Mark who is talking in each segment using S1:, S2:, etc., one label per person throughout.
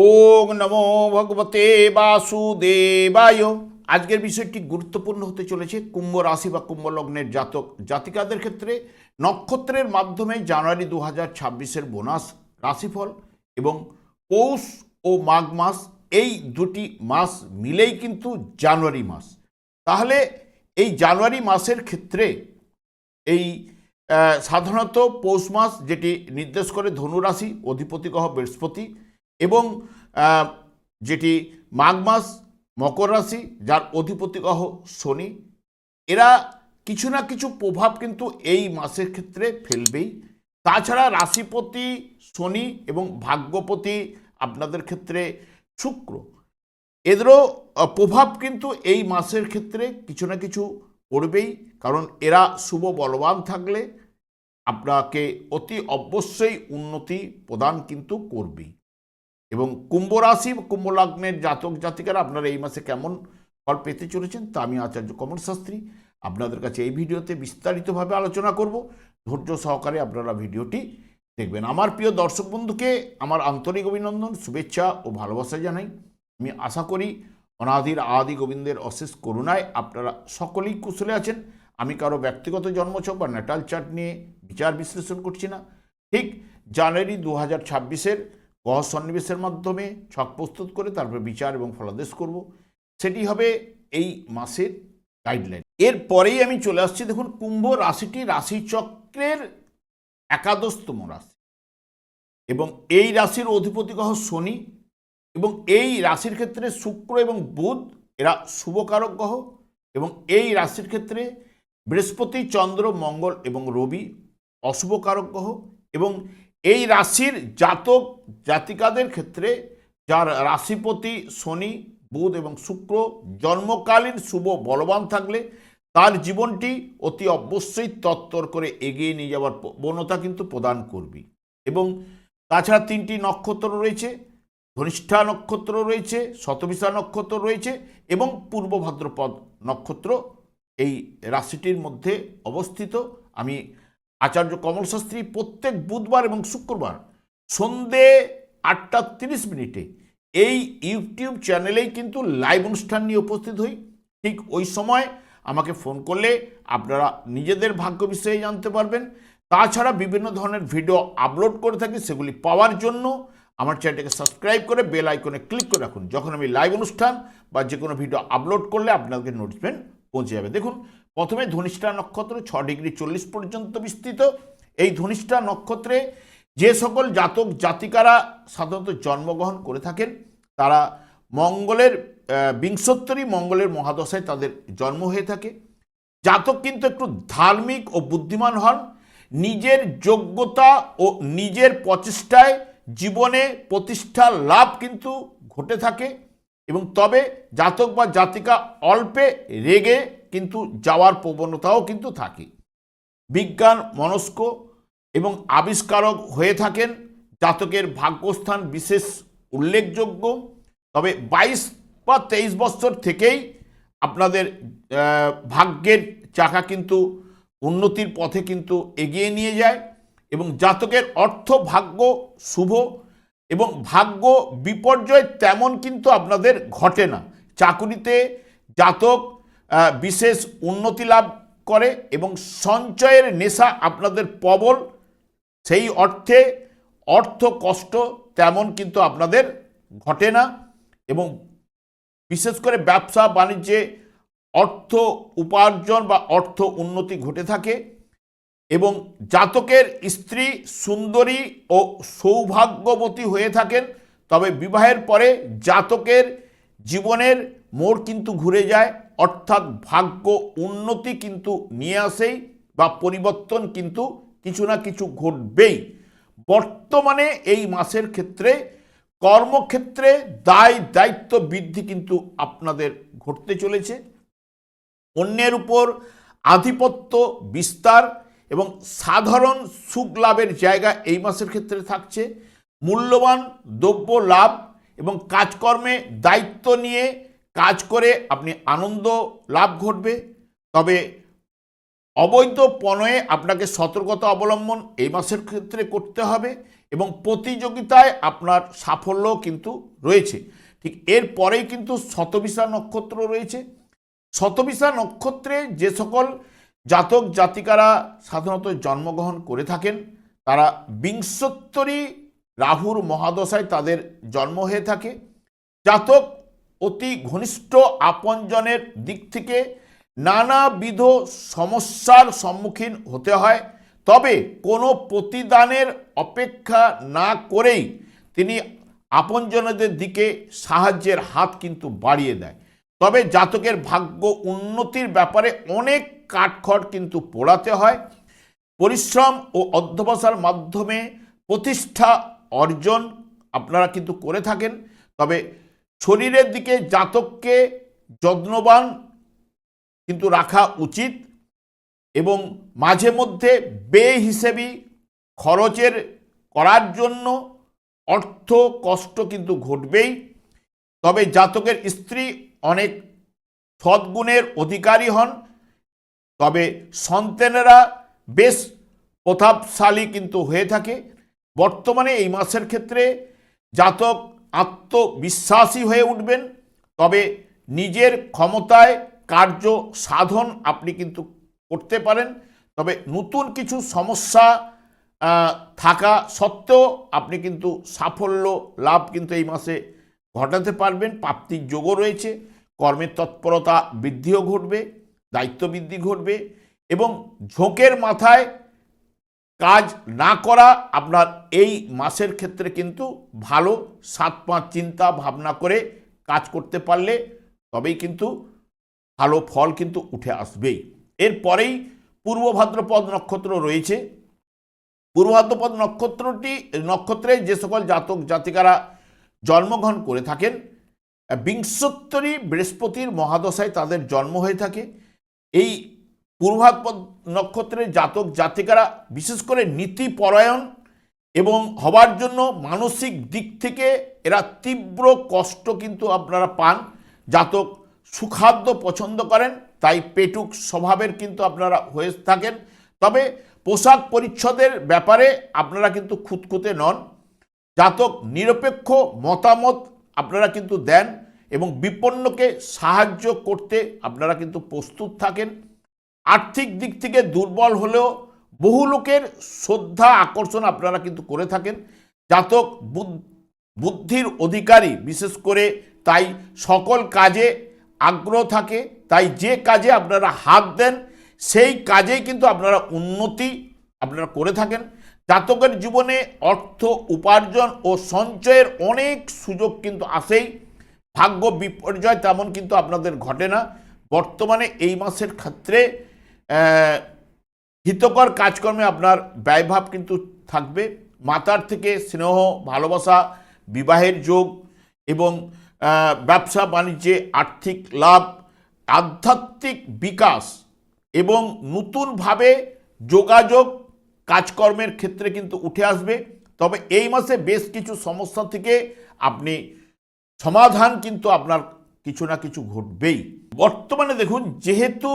S1: ওং নমো ভগবতে বাসুদেবায়। আজকের বিষয়টি গুরুত্বপূর্ণ হতে চলেছে কুম্ভ রাশি বা কুম্ভ লগ্নের জাতক জাতিকাদের ক্ষেত্রে। নক্ষত্রের মাধ্যমে জানুয়ারি দু হাজার ছাব্বিশের বোনাস রাশিফল এবং পৌষ ও মাঘ মাস এই দুটি মাস মিলেই কিন্তু জানুয়ারি মাস। তাহলে এই জানুয়ারি মাসের ক্ষেত্রে এই সাধারণত পৌষ মাস যেটি নির্দেশ করে ধনুরাশি অধিপতি গ্রহ বৃহস্পতি এবং যেটি মাঘ মাস মকর রাশি, যার অধিপতি গ্রহ শনি, এরা কিছু না কিছু প্রভাব কিন্তু এই মাসের ক্ষেত্রে ফেলবেই। তাছাড়া রাশিপতি শনি এবং ভাগ্যপতি আপনাদের ক্ষেত্রে শুক্র। এদেরও প্রভাব কিন্তু এই মাসের ক্ষেত্রে কিছু না কিছু পড়বেই, কারণ এরা শুভ বলবান থাকলে আপনাকে অতি অবশ্যই উন্নতি প্রদান কিন্তু করবেই। এবং কুম্ভ রাশি বা কুম্ভ লগ্নের জাতক জাতিকারা আপনারা এই মাসে কেমন ফল পেতে চলেছেন তা আমি আচার্য কমল শাস্ত্রী আপনাদের কাছে এই ভিডিওতে বিস্তারিতভাবে আলোচনা করব। ধৈর্য সহকারে আপনারা ভিডিওটি দেখবেন। আমার প্রিয় দর্শক বন্ধুকে আমার আন্তরিক অভিনন্দন, শুভেচ্ছা ও ভালোবাসা জানাই। আমি আশা করি অনাদির আদি গোবিন্দের অশেষ করুণায় আপনারা সকলেই কুশলে আছেন। আমি কারও ব্যক্তিগত জন্মছক বা নেটাল চার্ট নিয়ে বিচার বিশ্লেষণ করছি না। ঠিক জানুয়ারি দু হাজার ছাব্বিশের গহ সন্নিবেশের মাধ্যমে ছক প্রস্তুত করে তারপর বিচার এবং ফলাদেশ করব। সেটি হবে এই মাসের গাইডলাইন এরপরেই আমি চলে আসছি, দেখুন, কুম্ভ রাশিটি রাশিচক্রের একাদশতম রাশি এবং এই রাশির অধিপতি গ্রহ শনি এবং এই রাশির ক্ষেত্রে শুক্র এবং বুধ, এরা শুভকারক গ্রহ এবং এই রাশির ক্ষেত্রে বৃহস্পতি, চন্দ্র, মঙ্গল এবং রবি অশুভকারক গ্রহ এবং এই রাশির জাতক জাতিকাদের ক্ষেত্রে যার রাশিপতি শনি, বুধ এবং শুক্র জন্মকালীন শুভ বলবান থাকলে তার জীবনটি অতি অবশ্যই তত্তর করে এগিয়ে নিয়ে যাওয়ার প্রবণতা কিন্তু প্রদান করবে। এবং তাছাড়া তিনটি নক্ষত্র রয়েছে, ধনিষ্ঠা নক্ষত্র রয়েছে শতবিশা নক্ষত্র রয়েছে এবং পূর্ব ভাদ্রপদ নক্ষত্র এই রাশিটির মধ্যে অবস্থিত। আমি আচার্য কমল শাস্ত্রী প্রত্যেক বুধবার এবং শুক্রবার সন্ধে আটটা তিরিশ মিনিটে এই ইউটিউব চ্যানেলেই কিন্তু লাইভ অনুষ্ঠান নিয়ে উপস্থিত হই। ঠিক ওই সময় আমাকে ফোন করলে আপনারা নিজেদের ভাগ্য বিষয়ে জানতে পারবেন। তাছাড়া বিভিন্ন ধরনের ভিডিও আপলোড করে থাকি, সেগুলি পাওয়ার জন্য আমার চ্যানেলটাকে সাবস্ক্রাইব করে বেল আইকনে ক্লিক করে রাখুন। যখন আমি লাইভ অনুষ্ঠান বা যে কোনো ভিডিও আপলোড করলে আপনাদের নোটিফিকেশন পৌঁছে যাবে। দেখুন প্রথমে ধনিষ্ঠা নক্ষত্র, ছ ডিগ্রি চল্লিশ পর্যন্ত বিস্তৃত। এই ধনিষ্ঠা নক্ষত্রে যে সকল জাতক জাতিকারা সাধারণত জন্মগ্রহণ করে থাকেন, তারা মঙ্গলের বিংশোত্তরী মঙ্গলের মহাদশায় তাদের জন্ম হয়ে থাকে। জাতক কিন্তু একটু ধার্মিক ও বুদ্ধিমান হন। নিজের যোগ্যতা ও নিজের প্রচেষ্টায় জীবনে প্রতিষ্ঠা লাভ কিন্তু ঘটে থাকে এবং তবে জাতক বা জাতিকা অল্পে রেগে কিন্তু যাওয়ার প্রবণতাও কিন্তু থাকে। বিজ্ঞান মনস্ক এবং আবিষ্কারক হয়ে থাকেন, জাতকের ভাগ্যস্থান বিশেষ উল্লেখযোগ্য। তবে বাইশ বা তেইশ বছর থেকেই আপনাদের ভাগ্যের চাকা কিন্তু উন্নতির পথে কিন্তু এগিয়ে নিয়ে যায় এবং জাতকের অর্থ ভাগ্য শুভ এবং ভাগ্য বিপর্যয় তেমন কিন্তু আপনাদের ঘটে না। চাকুরিতে জাতক বিশেষ উন্নতি লাভ করে এবং সঞ্চয়ের নেশা আপনাদের প্রবল, সেই অর্থে অর্থ কষ্ট তেমন কিন্তু আপনাদের ঘটে না এবং বিশেষ করে ব্যবসা, বাণিজ্যে অর্থ উপার্জন বা অর্থ উন্নতি ঘটে থাকে এবং জাতকের স্ত্রী সুন্দরী ও সৌভাগ্যবতী হয়ে থাকেন। তবে বিবাহের পরে জাতকের জীবনের মোড় কিন্তু ঘুরে যায়। অর্থাৎ ভাগ্য উন্নতি কিন্তু নিয়ে আসেই বা পরিবর্তন কিন্তু কিছু না কিছু ঘটবেই। বর্তমানে এই মাসের ক্ষেত্রে কর্মক্ষেত্রে দায়, দায়িত্ব বৃদ্ধি কিন্তু আপনাদের ঘটতে চলেছে। অন্যের উপর আধিপত্য বিস্তার এবং সাধারণ সুখ লাভের জায়গা এই মাসের ক্ষেত্রে থাকছে। মূল্যবান দ্রব্য লাভ এবং কাজকর্মে দায়িত্ব নিয়ে কাজ করে আপনি আনন্দ লাভ ঘটবে। তবে অবৈধ পণয়ে আপনাকে সতর্কতা অবলম্বন এই মাসের ক্ষেত্রে করতে হবে এবং প্রতিযোগিতায় আপনার সাফল্য কিন্তু রয়েছে। ঠিক এরপরেই কিন্তু শতবিশা নক্ষত্র রয়েছে। শতবিশা নক্ষত্রে যে সকল জাতক জাতিকারা সাধারণত জন্মগ্রহণ করে থাকেন, তারা বিংশোত্তরী রাহুর মহাদশায় তাদের জন্ম হয়ে থাকে। জাতক অতি ঘনিষ্ঠ আপনজনের দিক থেকে নানাবিধ সমস্যার সম্মুখীন হতে হয়। তবে কোনো প্রতিদানের অপেক্ষা না করেই তিনি আপনজনদের দিকে সাহায্যের হাত কিন্তু বাড়িয়ে দেয়। তবে জাতকের ভাগ্য উন্নতির ব্যাপারে অনেক কাঠখড় কিন্তু পোড়াতে হয়। পরিশ্রম ও অধ্যবসার মাধ্যমে প্রতিষ্ঠা অর্জন আপনারা কিন্তু করে থাকেন। তবে শরীরের দিকে জাতককে যত্নবান কিন্তু রাখা উচিত এবং মাঝে মধ্যে বে হিসেবে খরচের করার জন্য অর্থ কষ্ট কিন্তু ঘটবেই। তবে জাতকের স্ত্রী অনেক সদ্গুণের অধিকারী হন। তবে সন্তানেরা বেশ প্রতাপশালী কিন্তু হয়ে থাকে। বর্তমানে এই মাসের ক্ষেত্রে জাতক আত্মবিশ্বাসী হয়ে উঠবেন। তবে নিজের ক্ষমতায় কার্য সাধন আপনি কিন্তু করতে পারেন। তবে নতুন কিছু সমস্যা থাকা সত্ত্বেও আপনি কিন্তু সাফল্য, লাভ কিন্তু এই মাসে ঘটাতে পারবেন। প্রাপ্তির যোগও রয়েছে। কর্মের তৎপরতা বৃদ্ধিও ঘটবে দায়িত্ব বৃদ্ধি ঘটবে এবং ঝোঁকের মাথায় কাজ না করা আপনার এই মাসের ক্ষেত্রে কিন্তু ভালো সাত পাঁচ চিন্তা, ভাবনা করে কাজ করতে পারলে তবেই কিন্তু ভালো ফল কিন্তু উঠে আসবেই। এরপরেই পূর্ব ভাদ্রপদ নক্ষত্র রয়েছে। পূর্ব ভাদ্রপদ নক্ষত্রটি, নক্ষত্রে যে সকল জাতক জাতিকারা জন্মগ্রহণ করে থাকেন, বিংশোত্তরী বৃহস্পতির মহাদশায় তাদের জন্ম হয়ে থাকে। এই পূর্বাপদ নক্ষত্রের জাতক জাতিকারা, বিশেষ করে নীতিপরায়ণ এবং হবার জন্য মানসিক দিক থেকে এরা তীব্র কষ্ট কিন্তু আপনারা পান। জাতক সুখাদ্য পছন্দ করেন, তাই পেটুক স্বভাবের কিন্তু আপনারা হয়ে থাকেন। তবে পোশাক পরিচ্ছদের ব্যাপারে আপনারা কিন্তু খুঁতখুঁতে নন। জাতক নিরপেক্ষ মতামত আপনারা কিন্তু দেন এবং বিপন্নকে সাহায্য করতে আপনারা কিন্তু প্রস্তুত থাকেন। আর্থিক দিক থেকে দুর্বল হলেও বহু লোকের শ্রদ্ধা আকর্ষণ আপনারা কিন্তু করে থাকেন। জাতক বুদ- বুদ্ধির অধিকারী, বিশেষ করে তাই সকল কাজে আগ্রহ থাকে, তাই যে কাজে আপনারা হাত দেন, সেই কাজেই কিন্তু আপনারা উন্নতি আপনারা করে থাকেন। জাতকের জীবনে অর্থ, উপার্জন ও সঞ্চয়ের অনেক সুযোগ কিন্তু আসেই। ভাগ্য বিপর্যয় তেমন কিন্তু আপনাদের ঘটে না। বর্তমানে এই মাসের ক্ষেত্রে হিতকর কাজকর্মে আপনার ব্যয়ভাব কিন্তু থাকবে। মাতার থেকে স্নেহ, ভালোবাসা, বিবাহের যোগ এবং ব্যবসা, বাণিজ্যে আর্থিক লাভ, আধ্যাত্মিক বিকাশ এবং নতুনভাবে যোগাযোগ কাজকর্মের ক্ষেত্রে কিন্তু উঠে আসবে। তবে এই মাসে বেশ কিছু সমস্যা থেকে আপনি সমাধান কিন্তু আপনার কিছু না কিছু ঘটবেই। বর্তমানে দেখুন, যেহেতু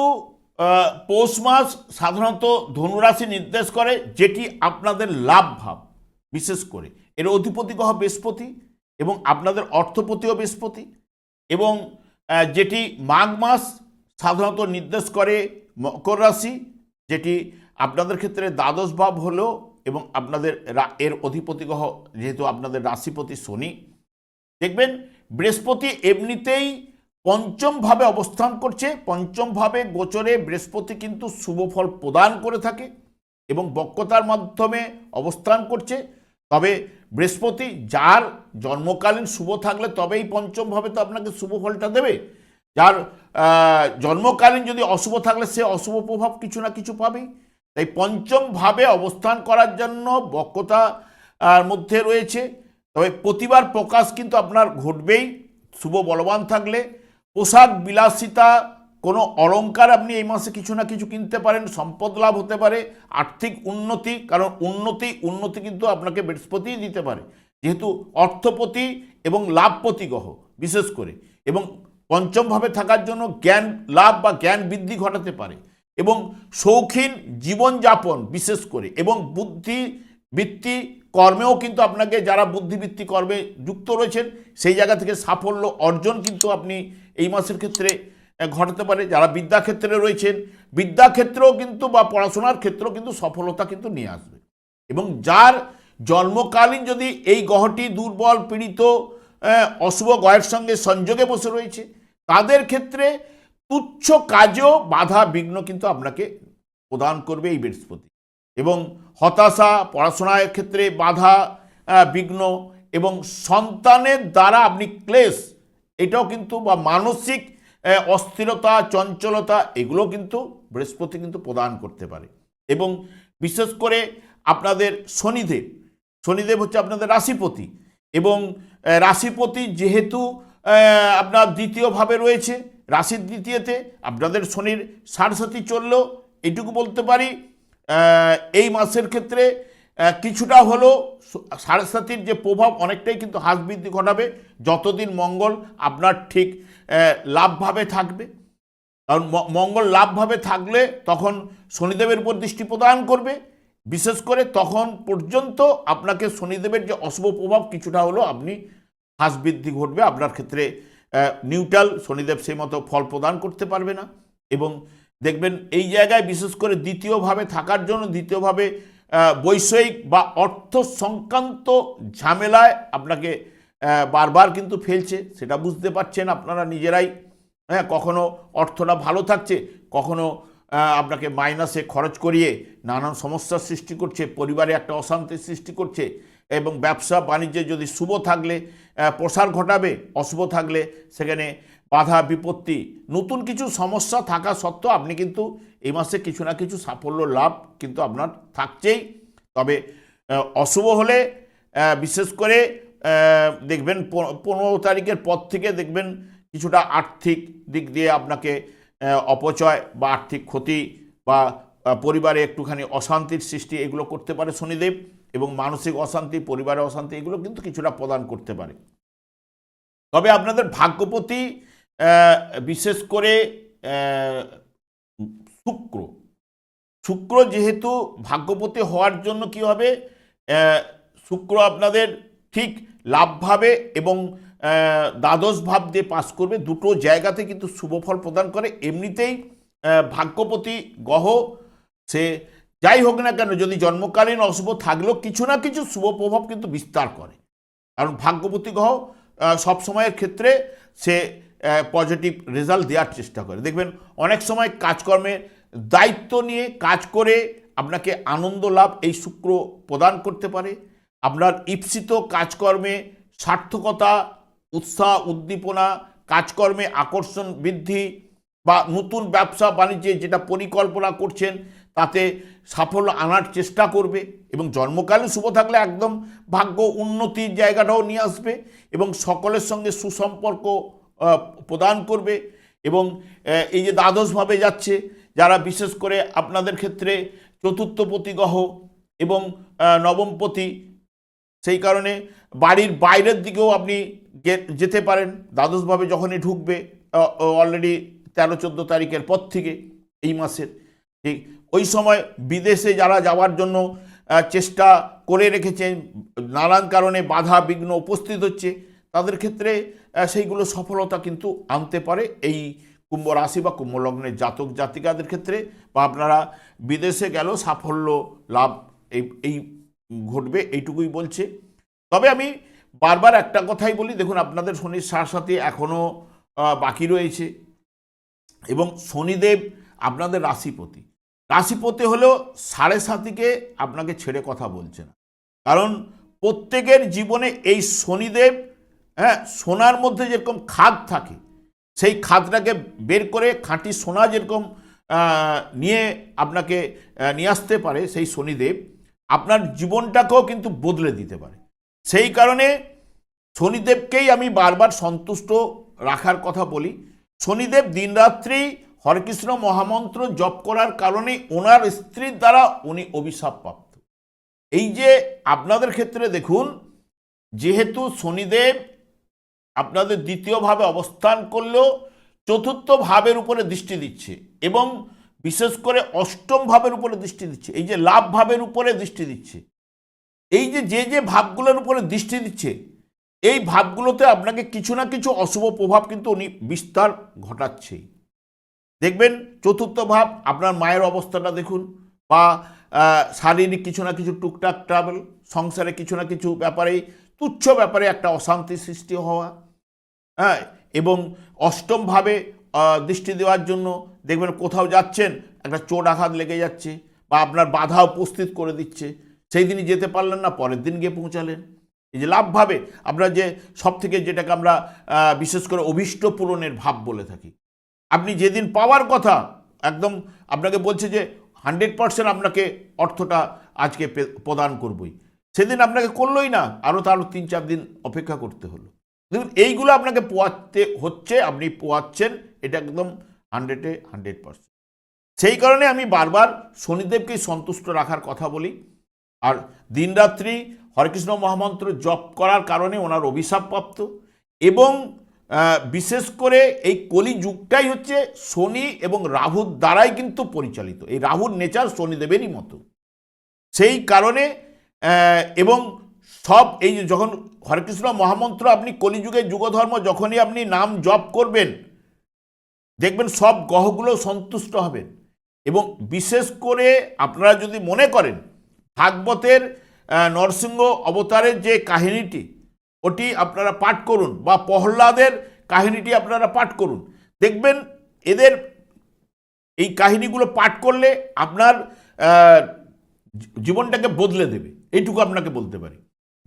S1: পৌষ মাস সাধারণত ধনুরাশি নির্দেশ করে, যেটি আপনাদের লাভ ভাব, বিশেষ করে। এর অধিপতি গ্রহ বৃহস্পতি এবং আপনাদের অর্থপতিও বৃহস্পতি এবং যেটি মাঘ মাস সাধারণত নির্দেশ করে মকর রাশি, যেটি আপনাদের ক্ষেত্রে দ্বাদশ ভাব হলো এবং আপনাদের এর অধিপতি গ্রহ যেহেতু আপনাদের রাশিপতি শনি। দেখবেন, বৃহস্পতি এমনিতেই পঞ্চমভাবে অবস্থান করছে। পঞ্চমভাবে গোচরে বৃহস্পতি কিন্তু শুভ ফল প্রদান করে থাকে এবং বক্রতার মাধ্যমে অবস্থান করছে। তবে বৃহস্পতি, যার জন্মকালীন শুভ থাকলে তবেই পঞ্চমভাবে তো আপনাকে শুভ ফলটা দেবে। যার জন্মকালীন যদি অশুভ থাকলে সে অশুভ প্রভাব কিছু না কিছু পাবেই। তাই পঞ্চমভাবে অবস্থান করার জন্য বক্রতা মধ্যে রয়েছে। তবে প্রতিবার প্রকাশ কিন্তু আপনার ঘটবেই। শুভ বলবান থাকলে পোশাক বিলাসিতা, কোনো অলংকার আপনি এই মাসে কিছু না কিছু কিনতে পারেন, সম্পদ লাভ হতে পারে, আর্থিক উন্নতি, কারণ উন্নতি উন্নতি কিন্তু আপনাকে বৃহস্পতিই দিতে পারে। যেহেতু অর্থপতি এবং লাভপতি গ্রহ, বিশেষ করে। এবং পঞ্চমভাবে থাকার জন্য জ্ঞান লাভ বা জ্ঞান বৃদ্ধি ঘটাতে পারে। এবং শৌখিন জীবনযাপন, বিশেষ করে। এবং বুদ্ধি বৃত্তি কর্মেও কিন্তু আপনাকে যারা বুদ্ধিবৃত্তি কর্মে যুক্ত রয়েছেন, সেই জায়গা থেকে সাফল্য অর্জন কিন্তু আপনি এই মাসের ক্ষেত্রে ঘটাতে পারে। যারা বিদ্যাক্ষেত্রে রয়েছেন, বিদ্যাক্ষেত্রেও কিন্তু বা পড়াশোনার ক্ষেত্রেও কিন্তু সফলতা কিন্তু নিয়ে আসবে। এবং যার জন্মকালীন যদি এই গ্রহটি দুর্বল, পীড়িত অশুভ গয়ের সঙ্গে সংযোগে বসে রয়েছে, তাদের ক্ষেত্রে তুচ্ছ কাজেও বাধা বিঘ্ন কিন্তু আপনাকে প্রদান করবে এই বৃহস্পতি। এবং হতাশা, পড়াশোনার ক্ষেত্রে বাধা বিঘ্ন এবং সন্তানের দ্বারা আপনি ক্লেশ, এটাও কিন্তু বা মানসিক অস্থিরতা, চঞ্চলতা এগুলো কিন্তু বৃহস্পতি কিন্তু প্রদান করতে পারে। এবং বিশেষ করে আপনাদের শনিদেব শনিদেব হচ্ছে আপনাদের রাশিপতি এবং রাশিপতি যেহেতু আপনার দ্বিতীয়ভাবে রয়েছে, রাশির দ্বিতীয়তে আপনাদের শনির সারসাথী চললেও এটুকু বলতে পারি এই মাসের ক্ষেত্রে কিছুটা হলেও সারসাথীর যে প্রভাব অনেকটাই কিন্তু হ্রাস বৃদ্ধি ঘটাবে। যতদিন মঙ্গল আপনার ঠিক লাভভাবে থাকবে। কারণ মঙ্গল লাভভাবে থাকলে তখন শনিদেবের উপর দৃষ্টি প্রদান করবে। বিশেষ করে তখন পর্যন্ত আপনাকে শনিদেবের যে অশুভ প্রভাব কিছুটা হলেও আপনি হ্রাস বৃদ্ধি ঘটবে। আপনার ক্ষেত্রে নিউট্রাল শনিদেব সেই মতো ফল প্রদান করতে পারবে না। এবং দেখবেন এই জায়গায় বিশেষ করে দ্বিতীয়ভাবে থাকার জন্য দ্বিতীয়ভাবে বৈষয়িক বা অর্থ সংক্রান্ত ঝামেলায় আপনাকে বারবার কিন্তু ফেলছে, সেটা বুঝতে পারছেন আপনারা নিজেরাই। হ্যাঁ কখনো অর্থটা ভালো থাকছে, কখনো আপনাকে মাইনাসে খরচ করিয়ে নানান সমস্যার সৃষ্টি করছে, পরিবারে একটা অশান্তির সৃষ্টি করছে এবং ব্যবসা বাণিজ্যে যদি শুভ থাকলে প্রসার ঘটাবে, অশুভ থাকলে, সেখানে বাধা, বিপত্তি, নতুন কিছু সমস্যা থাকা সত্ত্বেও আপনি কিন্তু এই মাসে কিছু না কিছু সাফল্য লাভ কিন্তু আপনার থাকছেই। তবে অশুভ হলে বিশেষ করে দেখবেন পনেরো তারিখের পর থেকে দেখবেন কিছুটা আর্থিক দিক দিয়ে আপনাকে অপচয় বা আর্থিক ক্ষতি বা পরিবারে একটুখানি অশান্তির সৃষ্টি এগুলো করতে পারে শনিদেব এবং মানসিক অশান্তি পরিবারে অশান্তি এগুলো কিন্তু কিছুটা প্রদান করতে পারে। তবে আপনাদের ভাগ্যপতি বিশেষ করে শুক্র। শুক্র যেহেতু ভাগ্যপতি হওয়ার জন্য কি হবে? শুক্র আপনাদের ঠিক লাভভাবে এবং দ্বাদশ ভাব দিয়ে পাস করবে। দুটো জায়গাতে কিন্তু শুভ ফল প্রদান করে। এমনিতেই ভাগ্যপতি গ্রহ সে যাই হোক না কেন যদি জন্মকালীন অশুভ থাকলেও কিছু না কিছু শুভ প্রভাব কিন্তু বিস্তার করে। কারণ ভাগ্যপতি গ্রহ আহ, সব সময়ের ক্ষেত্রে সে পজিটিভ রেজাল্ট দেওয়ার চেষ্টা করে। দেখবেন, অনেক সময় কাজকর্মের দায়িত্ব নিয়ে কাজ করে আপনাকে আনন্দ লাভ এই শুক্র প্রদান করতে পারে। আপনার ঈপ্সিত কাজকর্মে সার্থকতা, উৎসাহ, উদ্দীপনা, কাজকর্মে আকর্ষণ বৃদ্ধি বা নতুন ব্যবসা বাণিজ্যে যেটা পরিকল্পনা করছেন, তাতে সাফল্য আনার চেষ্টা করবে এবং জন্মকালে শুভ থাকলে একদম ভাগ্য উন্নতির জায়গাটাও নিয়ে আসবে এবং সকলের সঙ্গে সুসম্পর্ক প্রদান করবে এবং এই যে দ্বাদশভাবে যাচ্ছে, যারা বিশেষ করে আপনাদের ক্ষেত্রে চতুর্থপতি গ্রহ এবং নবমপতি সেই কারণে বাড়ির বাইরের দিকেও আপনি যেতে পারেন। দ্বাদশভাবে যখনই ঢুকবে অলরেডি তেরো চোদ্দ তারিখের পর থেকে এই মাসের, ঠিক? ওই সময় বিদেশে যারা যাওয়ার জন্য চেষ্টা করে রেখেছেন, নানান কারণে বাধা বিঘ্ন উপস্থিত হচ্ছে, তাদের ক্ষেত্রে সেইগুলো সফলতা কিন্তু আনতে পারে। এই কুম্ভ রাশি বা কুম্ভ লগ্নের জাতক জাতিকাদের ক্ষেত্রে বা আপনারা বিদেশে গেলেও সাফল্য লাভ এই এই ঘটবে এইটুকুই বলছে। তবে আমি বারবার একটা কথাই বলি, দেখুন আপনাদের শনির সাথে এখনও বাকি রয়েছে এবং শনিদেব আপনাদের রাশিপতি। রাশিপতি হলেও সাড়ে সাতিকে আপনাকে ছেড়ে কথা বলছে না। কারণ প্রত্যেকের জীবনে এই শনিদেব হ্যাঁ সোনার মধ্যে যেরকম খাদ থাকে, সেই খাদটাকে বের করে খাঁটি সোনা যেরকম নিয়ে আপনাকে নিয়ে আসতে পারে সেই শনিদেব, আপনার জীবনটাকেও কিন্তু বদলে দিতে পারে। সেই কারণে শনিদেবকেই আমি বারবার সন্তুষ্ট রাখার কথা বলি। শনিদেব দিনরাত্রি হরেকৃষ্ণ মহামন্ত্র জপ করার কারণে ওনার স্ত্রীর দ্বারা উনি অভিশাপ প্রাপ্ত। এই যে আপনাদের ক্ষেত্রে দেখুন, যেহেতু শনিদেব আপনাদের দ্বিতীয়ভাবে অবস্থান করলেও চতুর্থ ভাবের উপরে দৃষ্টি দিচ্ছে এবং বিশেষ করে অষ্টম ভাবের উপরে দৃষ্টি দিচ্ছে। এই যে লাভ ভাবের উপরে দৃষ্টি দিচ্ছে। এই যে যে যে ভাবগুলোর উপরে দৃষ্টি দিচ্ছে, এই ভাবগুলোতে আপনাকে কিছু না কিছু অশুভ প্রভাব কিন্তু উনি বিস্তার ঘটাচ্ছেই। দেখবেন চতুর্থ ভাব, আপনার মায়ের অবস্থাটা দেখুন বা শারীরিক কিছু না কিছু টুকটাক ট্রাভেল সংসারে কিছু না কিছু ব্যাপারে তুচ্ছ ব্যাপারে একটা অশান্তি সৃষ্টি হওয়া হ্যাঁ এবং অষ্টমভাবে দৃষ্টি দেওয়ার জন্য দেখবেন কোথাও যাচ্ছেন, একটা চোট আঘাত লেগে যাচ্ছে, বা আপনার বাধা উপস্থিত করে দিচ্ছে, সেই দিনই যেতে পারলেন না, পরের দিন গিয়ে পৌঁছালেন। এই যে লাভভাবে আমরা যে সব থেকে যেটাকে আমরা বিশেষ করে অভীষ্ট পূরণের ভাব বলে থাকি। আপনি যেদিন পাওয়ার কথা, একদম আপনাকে বলছে যে, হান্ড্রেড পার্সেন্ট আপনাকে অর্থটা আজকে প্রদান করবই। সেদিন আপনাকে করলোই না, আরও তারও তিন চার দিন অপেক্ষা করতে হলো। দেখুন, এইগুলো আপনাকে পোয়াতে হচ্ছে, আপনি পোয়াচ্ছেন, এটা একদম হান্ড্রেডে হান্ড্রেড পার্সেন্ট সেই কারণে আমি বারবার শনিদেবকেই সন্তুষ্ট রাখার কথা বলি। আর দিনরাত্রি হরেকৃষ্ণ মহামন্ত্র জপ করার কারণে ওনার অভিশাপ প্রাপ্ত এবং বিশেষ করে এই কলি যুগটাই হচ্ছে শনি এবং রাহুর দ্বারাই কিন্তু পরিচালিত। এই রাহুর নেচার শনিদেবেরই মতো। সেই কারণে এবং সব এই যখন হরেকৃষ্ণ মহামন্ত্র আপনি কলিযুগে যুগধর্ম যখনই আপনি নাম জপ করবেন, দেখবেন সব গ্রহগুলো সন্তুষ্ট হবেন। এবং বিশেষ করে আপনারা যদি মনে করেন, ভাগবতের নরসিংহ অবতারের যে কাহিনীটি, ওটি আপনারা পাঠ করুন বা প্রহ্লাদের কাহিনীটি আপনারা পাঠ করুন। দেখবেন এদের এই কাহিনীগুলো পাঠ করলে আপনার জীবনটাকে বদলে দেবে। এইটুকু আপনাকে বলতে পারি।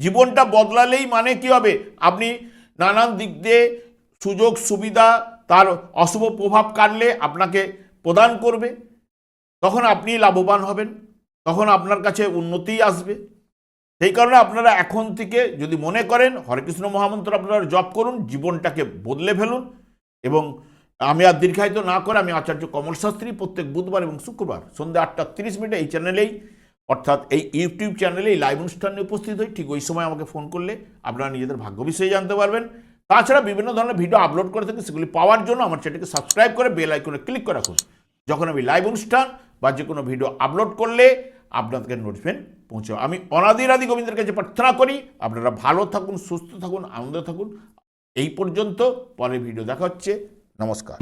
S1: জীবনটা বদলালেই মানে কি হবে? আপনি নানান দিক দিয়ে সুযোগ, সুবিধা, তার অশুভ প্রভাব কাটলে আপনাকে প্রদান করবে। তখন আপনি লাভবান হবেন। তখন আপনার কাছে উন্নতিই আসবে। সেই কারণে আপনারা এখন থেকে যদি মনে করেন, হরেকৃষ্ণ মহামন্ত্র আপনারা জপ করুন, জীবনটাকে বদলে ফেলুন এবং আমি আর দীর্ঘায়িত না করে আমি আচার্য কমল শাস্ত্রী প্রত্যেক বুধবার এবং শুক্রবার সন্ধ্যা আটটা তিরিশ মিনিটে এই চ্যানেলেই অর্থাৎ এই ইউটিউব চ্যানেলে, এই লাইভ অনুষ্ঠানে উপস্থিত হই, ঠিক ওই সময় আমাকে ফোন করলে আপনারা নিজেদের ভাগ্য বিষয়ে জানতে পারবেন। তাছাড়া বিভিন্ন ধরনের ভিডিও আপলোড করে থাকি, সেগুলি পাওয়ার জন্য আমার চ্যানেলকে সাবস্ক্রাইব করে বেল আইকনে ক্লিক করে রাখুন। যখন আমি লাইভ অনুষ্ঠান বা যে কোনো ভিডিও আপলোড করলে আপনাদেরকে নোটিফিকেশন পৌঁছে আমি অনাদির আদি গোবিন্দের কাছে প্রার্থনা করি, আপনারা ভালো থাকুন, সুস্থ থাকুন, আনন্দ থাকুন। এই পর্যন্ত, পরের ভিডিও দেখা হচ্ছে। নমস্কার।